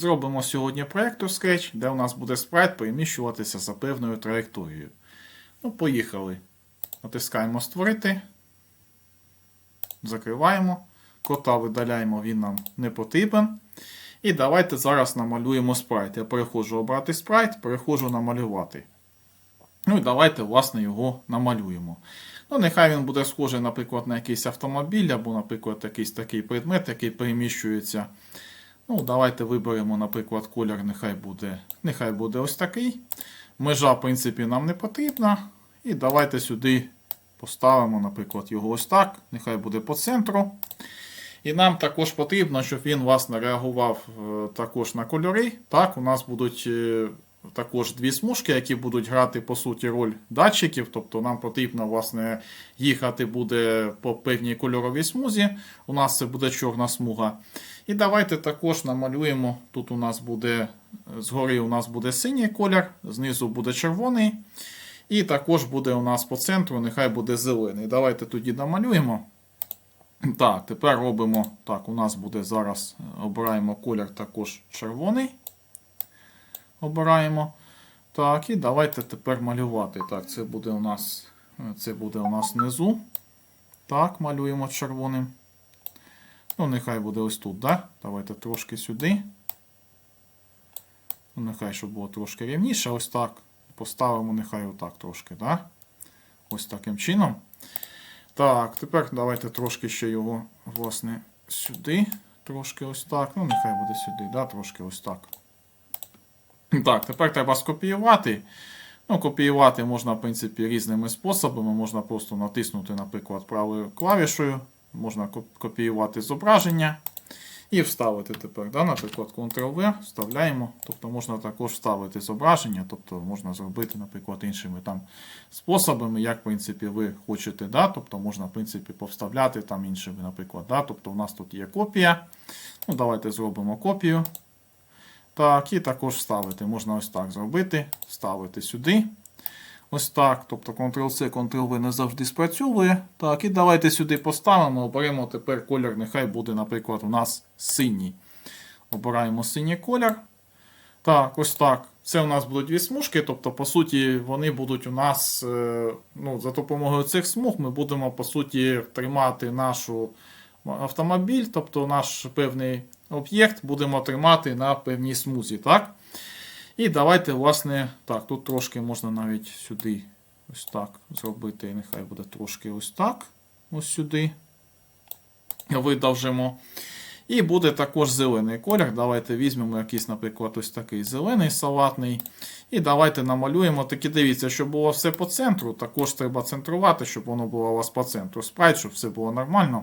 Зробимо сьогодні проєктор Sketch, де у нас буде спрайт переміщуватися за певною траєкторією. Ну, поїхали. Натискаємо Створити. Закриваємо. Кота видаляємо, він нам не потрібен. І давайте зараз намалюємо спрайт. Я переходжу обрати спрайт, переходжу намалювати. Ну і давайте, власне, його намалюємо. Ну, нехай він буде схожий, наприклад, на якийсь автомобіль, або, наприклад, якийсь такий предмет, який переміщується. Ну, давайте виберемо, наприклад, колір, нехай буде, нехай буде ось такий. Межа, в принципі, нам не потрібна. І давайте сюди поставимо, наприклад, його ось так. Нехай буде по центру. І нам також потрібно, щоб він власне реагував е, також на кольори. Так, у нас будуть е, також дві смужки, які будуть грати по суті роль датчиків. Тобто нам потрібно власне їхати буде по певній кольоровій смузі. У нас це буде чорна смуга. І давайте також намалюємо. Тут у нас буде згори у нас буде синій колір, знизу буде червоний. І також буде у нас по центру, нехай буде зелений. Давайте тоді намалюємо. Так, тепер робимо. Так, у нас буде зараз обираємо колір також червоний. Обираємо. Так, і давайте тепер малювати. Так, це буде у нас це буде у нас внизу. Так, малюємо червоним. Ну, нехай буде ось тут, да? Давайте трошки сюди. Ну, нехай, щоб було трошки рівніше. Ось так. Поставимо, нехай отак трошки, да? Ось таким чином. Так, тепер давайте трошки ще його, власне, сюди. Трошки ось так. Ну, нехай буде сюди, да, трошки ось так. Так, тепер треба скопіювати. Ну, копіювати можна, в принципі, різними способами. Можна просто натиснути, наприклад, правою клавішою. Можна копіювати зображення і вставити тепер. Да? Наприклад, Ctrl-V вставляємо. Тобто можна також вставити зображення, тобто можна зробити, наприклад, іншими там способами, як в принципі ви хочете. Да? Тобто можна, в принципі, повставляти там іншими, наприклад. Да? Тобто у нас тут є копія. Ну, Давайте зробимо копію. Так, і також вставити. Можна ось так зробити, вставити сюди. Ось так. Тобто Ctrl-C, Ctrl-V не завжди спрацьовує. Так, і давайте сюди поставимо. Оберемо тепер колір, нехай буде, наприклад, у нас синій. Обираємо синій колір. Так, ось так. Це у нас будуть дві смужки, тобто, по суті, вони будуть у нас, е, ну, за допомогою цих смуг ми будемо, по суті, тримати нашу автомобіль, тобто наш певний об'єкт будемо тримати на певній смузі. так? І давайте, власне, так, тут трошки можна навіть сюди ось так зробити. Нехай буде трошки ось так. Ось сюди. Видовжимо. І буде також зелений колір. Давайте візьмемо якийсь, наприклад, ось такий зелений салатний. І давайте намалюємо. Таки дивіться, щоб було все по центру. Також треба центрувати, щоб воно було у вас по центру. Спрайт, щоб все було нормально.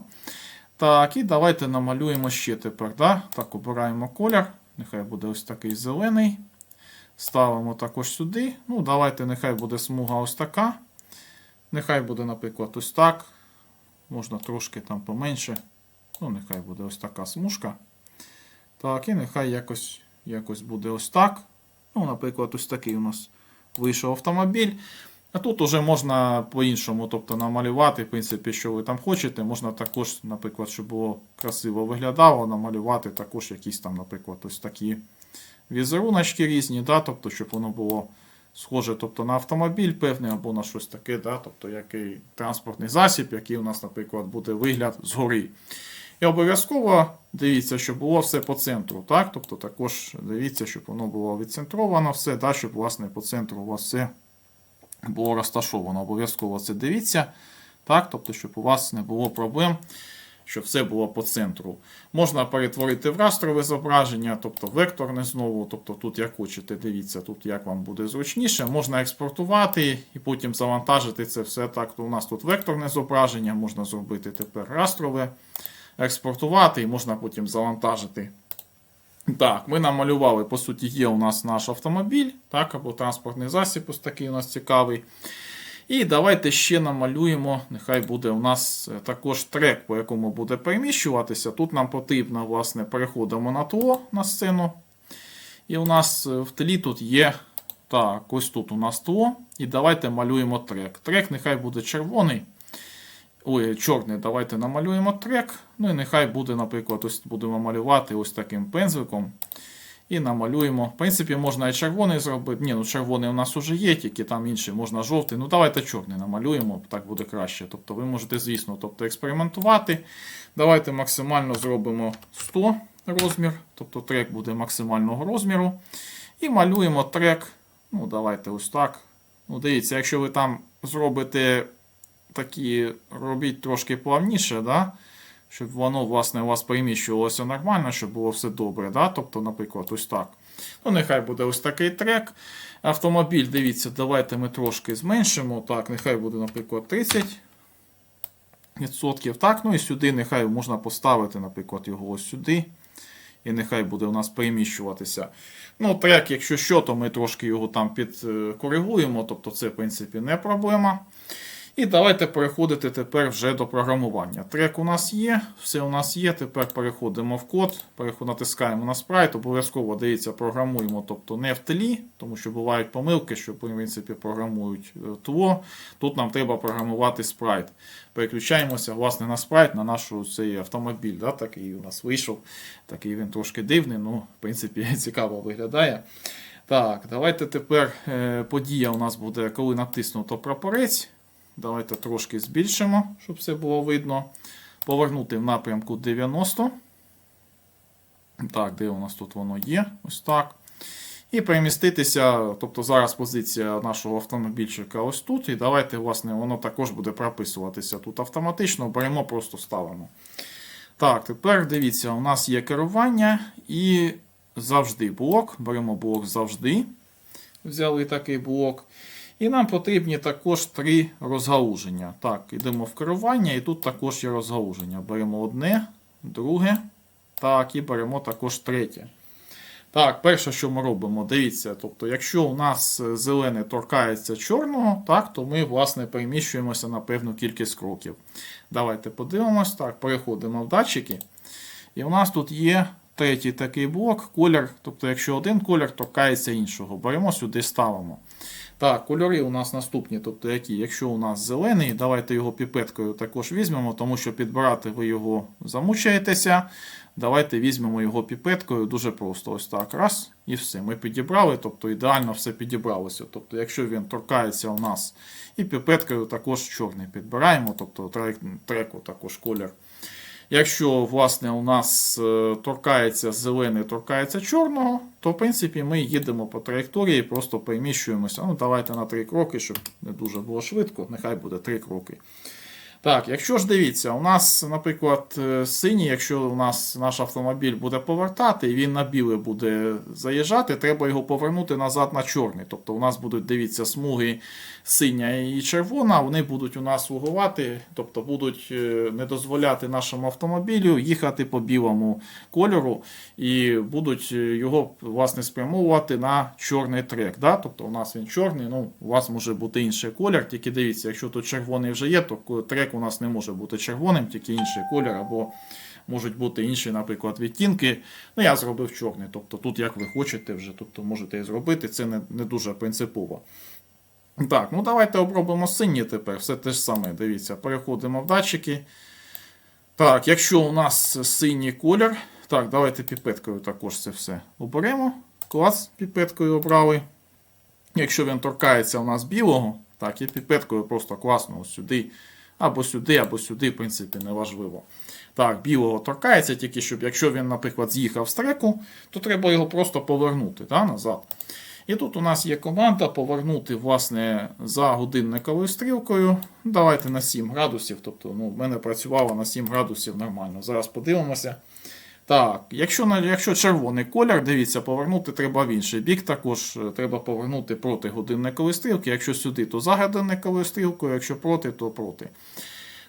Так, і давайте намалюємо ще тепер. Да? Так, обираємо колір. Нехай буде ось такий зелений. Ставимо також сюди. Ну, давайте, нехай буде смуга ось така. Нехай буде, наприклад, ось так. Можна трошки там поменше. Ну, нехай буде ось така смужка. Так, і нехай якось, якось буде ось так. Ну, наприклад, ось такий у нас вийшов автомобіль. А тут уже можна по-іншому, тобто намалювати, в принципі, що ви там хочете. Можна також, наприклад, щоб було красиво виглядало, намалювати також якісь там, наприклад, ось такі візеруночки різні, да? тобто, щоб воно було схоже тобто, на автомобіль певний або на щось таке, да? тобто який транспортний засіб, який у нас, наприклад, буде вигляд згори. І обов'язково дивіться, щоб було все по центру. Так? Тобто також дивіться, щоб воно було відцентровано все, да? щоб власне по центру у вас все було розташовано. Обов'язково це дивіться. Так? Тобто, щоб у вас не було проблем, щоб все було по центру. Можна перетворити в растрове зображення, тобто векторне знову. Тобто тут як хочете, дивіться, тут як вам буде зручніше. Можна експортувати і потім завантажити це все. Так, то у нас тут векторне зображення, можна зробити тепер растрове, експортувати і можна потім завантажити. Так, ми намалювали, по суті, є у нас наш автомобіль, так, або транспортний засіб, ось такий у нас цікавий. І давайте ще намалюємо, нехай буде у нас е, також трек, по якому буде переміщуватися. Тут нам потрібно, власне, переходимо на тло на сцену. І у нас е, в тлі тут є. Так, ось тут у нас тло. І давайте малюємо трек. Трек нехай буде червоний. Ой, чорний, давайте намалюємо трек. Ну і нехай буде, наприклад, ось будемо малювати ось таким пензликом. І намалюємо. В принципі, можна і червоний зробити. Ні, ну червоний у нас уже є, тільки там інший, можна жовтий. Ну давайте чорний намалюємо, так буде краще. Тобто ви можете, звісно, тобто, експериментувати. Давайте максимально зробимо 100 розмір, тобто трек буде максимального розміру. І малюємо трек. Ну, давайте ось так. Ну, дивіться, якщо ви там зробите такі, робіть трошки плавніше, да? щоб воно, власне, у вас переміщувалося нормально, щоб було все добре. Да? Тобто, наприклад, ось так. Ну, нехай буде ось такий трек. Автомобіль, дивіться, давайте ми трошки зменшимо. Так, нехай буде, наприклад, 30 відсотків. Так, ну і сюди нехай можна поставити, наприклад, його ось сюди. І нехай буде у нас переміщуватися. Ну, трек, якщо що, то ми трошки його там підкоригуємо, тобто це, в принципі, не проблема. І давайте переходити тепер вже до програмування. Трек у нас є, все у нас є. Тепер переходимо в код, натискаємо на спрайт, обов'язково дивіться, програмуємо, тобто не в тлі, тому що бувають помилки, що в принципі програмують е, тло. Тут нам треба програмувати спрайт. Переключаємося власне на спрайт, на наш цей автомобіль. Да, Такий у нас вийшов. Такий він трошки дивний, ну, в принципі, цікаво виглядає. Так, давайте тепер е, подія у нас буде, коли натиснуто прапорець. Давайте трошки збільшимо, щоб все було видно. Повернути в напрямку 90. Так, де у нас тут воно є? Ось так. І переміститися, тобто зараз позиція нашого автомобільчика ось тут. І давайте, власне, воно також буде прописуватися тут автоматично. Беремо, просто ставимо. Так, тепер дивіться, у нас є керування і завжди блок. Беремо блок завжди. Взяли такий блок. І нам потрібні також три розгалуження. Так, йдемо в керування, і тут також є розгалуження. Беремо одне, друге. Так, і беремо також третє. Так, перше, що ми робимо, дивіться, тобто, якщо у нас зелене торкається чорного, так, то ми, власне, переміщуємося на певну кількість кроків. Давайте подивимось. Так, переходимо в датчики. І у нас тут є третій такий блок, колір. Тобто, якщо один колір торкається іншого, беремо сюди, ставимо. Так, кольори у нас наступні, тобто які, якщо у нас зелений, давайте його піпеткою також візьмемо, тому що підбирати ви його замучаєтеся. Давайте візьмемо його піпеткою дуже просто. Ось так. Раз, і все. Ми підібрали, тобто ідеально все підібралося. Тобто, якщо він торкається у нас і піпеткою також чорний підбираємо, тобто трек, треку також колір. Якщо, власне, у нас е, торкається зелений, торкається чорного, то, в принципі, ми їдемо по траєкторії, просто переміщуємося. Ну, давайте на три кроки, щоб не дуже було швидко, нехай буде три кроки. Так, якщо ж дивіться, у нас, наприклад, е, синій, якщо у нас наш автомобіль буде повертати і він на біле буде заїжджати, треба його повернути назад на чорний. Тобто у нас будуть, дивіться, смуги синя і червона, вони будуть у нас слугувати, тобто будуть е, не дозволяти нашому автомобілю їхати по білому кольору і будуть е, його власне спрямовувати на чорний трек. Да? Тобто у нас він чорний, ну у вас може бути інший колір, тільки дивіться, якщо тут червоний вже є, то трек у нас не може бути червоним, тільки інший колір, або можуть бути інші, наприклад, відтінки. Ну, я зробив чорний. Тобто тут, як ви хочете, вже тобто можете і зробити, це не, не дуже принципово. Так, ну давайте обробимо синій тепер. Все те ж саме. Дивіться, переходимо в датчики. Так, якщо у нас синій колір, так, давайте піпеткою також це все оберемо. Клас піпеткою обрали. Якщо він торкається у нас білого, так, і піпеткою просто класно ось сюди, або сюди, або сюди, в принципі, неважливо. Так, білого торкається, тільки щоб, якщо він, наприклад, з'їхав з треку, то треба його просто повернути да, назад. І тут у нас є команда повернути власне, за годинниковою стрілкою. Давайте на 7 градусів. Тобто, ну, в мене працювало на 7 градусів нормально. Зараз подивимося. Так, якщо якщо червоний колір, дивіться, повернути треба в інший бік. Також е, треба повернути проти годинникової стрілки. Якщо сюди, то за годинниковою стрілкою, якщо проти, то проти.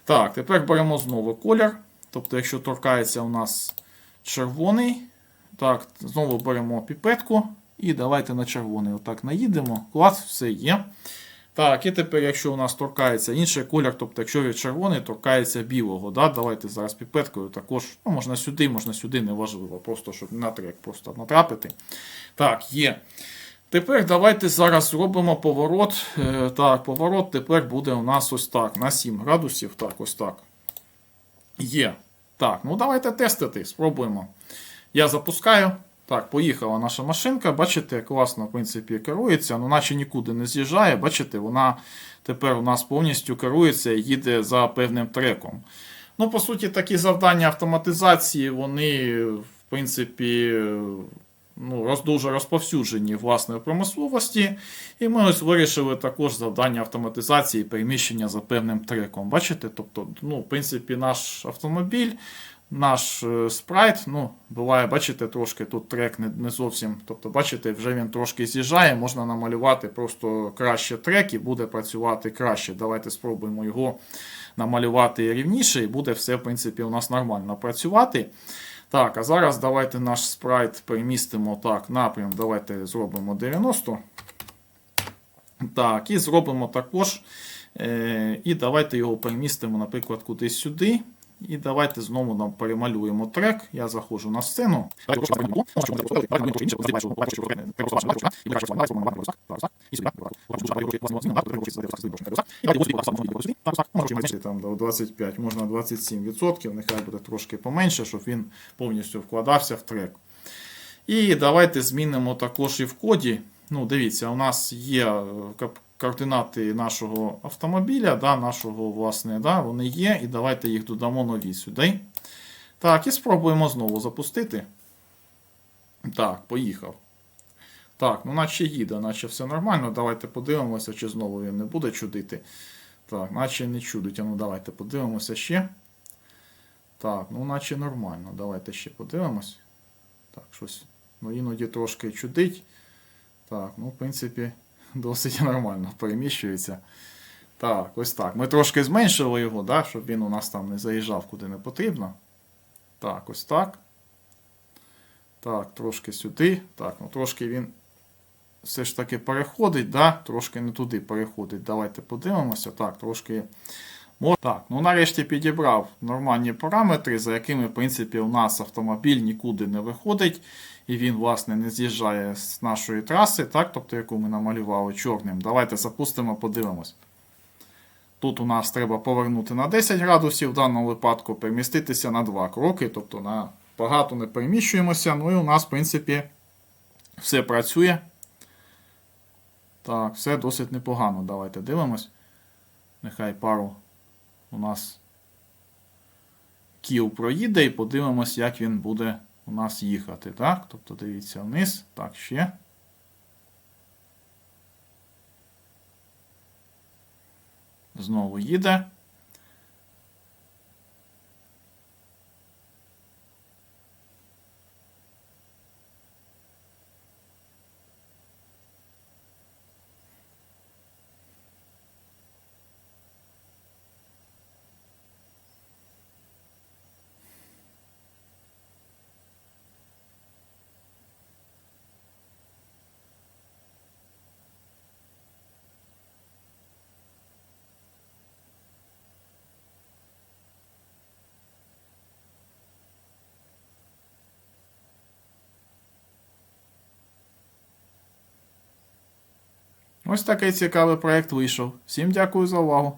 Так, тепер беремо знову колір. Тобто, якщо торкається у нас червоний, так, знову беремо піпетку. І давайте на червоний отак наїдемо. Клас, все є. Так, і тепер, якщо у нас торкається інший колір, тобто, якщо від червоний, торкається білого. Да? Давайте зараз піпеткою також. ну, Можна сюди, можна сюди, неважливо. Просто щоб на трек просто натрапити. Так, є. Тепер давайте зараз зробимо поворот. Е, Так, поворот тепер буде у нас ось так. На 7 градусів. Так, ось так. Є. Так, ну давайте тестити. Спробуємо. Я запускаю. Так, поїхала наша машинка. Бачите, класно, в принципі, керується, ну наче нікуди не з'їжджає. Бачите, вона тепер у нас повністю керується і їде за певним треком. Ну, по суті, такі завдання автоматизації, вони, в принципі, ну, дуже розповсюджені власне в промисловості. І ми ось вирішили також завдання автоматизації переміщення за певним треком. Бачите? Тобто, ну, в принципі, наш автомобіль, наш е, спрайт, ну, буває, бачите, трошки тут трек не, не зовсім. Тобто, бачите, вже він трошки з'їжджає, можна намалювати просто краще трек і буде працювати краще. Давайте спробуємо його намалювати рівніше, і буде все, в принципі, у нас нормально працювати. Так, а зараз давайте наш спрайт перемістимо так, напрям. Давайте зробимо 90. Так, і зробимо також. Е, і давайте його перемістимо, наприклад, кудись сюди. І давайте знову нам перемалюємо трек. Я заходжу на сцену. Там до 25, можна 27%, нехай буде трошки поменше, щоб він повністю вкладався в трек. І давайте змінимо також і в коді. Ну, дивіться, у нас є е, координати нашого автомобіля, да, нашого, власне, да, вони є. І давайте їх додамо нові сюди. Так, і спробуємо знову запустити. Так, поїхав. Так, ну наче їде, наче все нормально. Давайте подивимося, чи знову він не буде чудити. Так, наче не чудить. А ну давайте подивимося ще. Так, ну наче нормально. Давайте ще подивимось. Так, щось. Ну іноді трошки чудить. Так, ну, в принципі, досить нормально переміщується. Так, ось так. Ми трошки зменшили його, да, щоб він у нас там не заїжджав куди не потрібно. Так, ось так. Так, трошки сюди. Так, ну трошки він все ж таки переходить, да? трошки не туди переходить. Давайте подивимося. Так, трошки. Так, ну нарешті підібрав нормальні параметри, за якими, в принципі, у нас автомобіль нікуди не виходить, і він, власне, не з'їжджає з нашої траси, так, тобто, яку ми намалювали чорним. Давайте запустимо, подивимось. Тут у нас треба повернути на 10 градусів, в даному випадку переміститися на 2 кроки, тобто на багато не переміщуємося. Ну і у нас, в принципі, все працює. Так, все досить непогано. Давайте дивимось. Нехай пару у нас кіл проїде і подивимось, як він буде у нас їхати. Так? Тобто дивіться вниз. Так, ще. Знову їде. Ось такий цікавий проєкт вийшов. Всім дякую за увагу.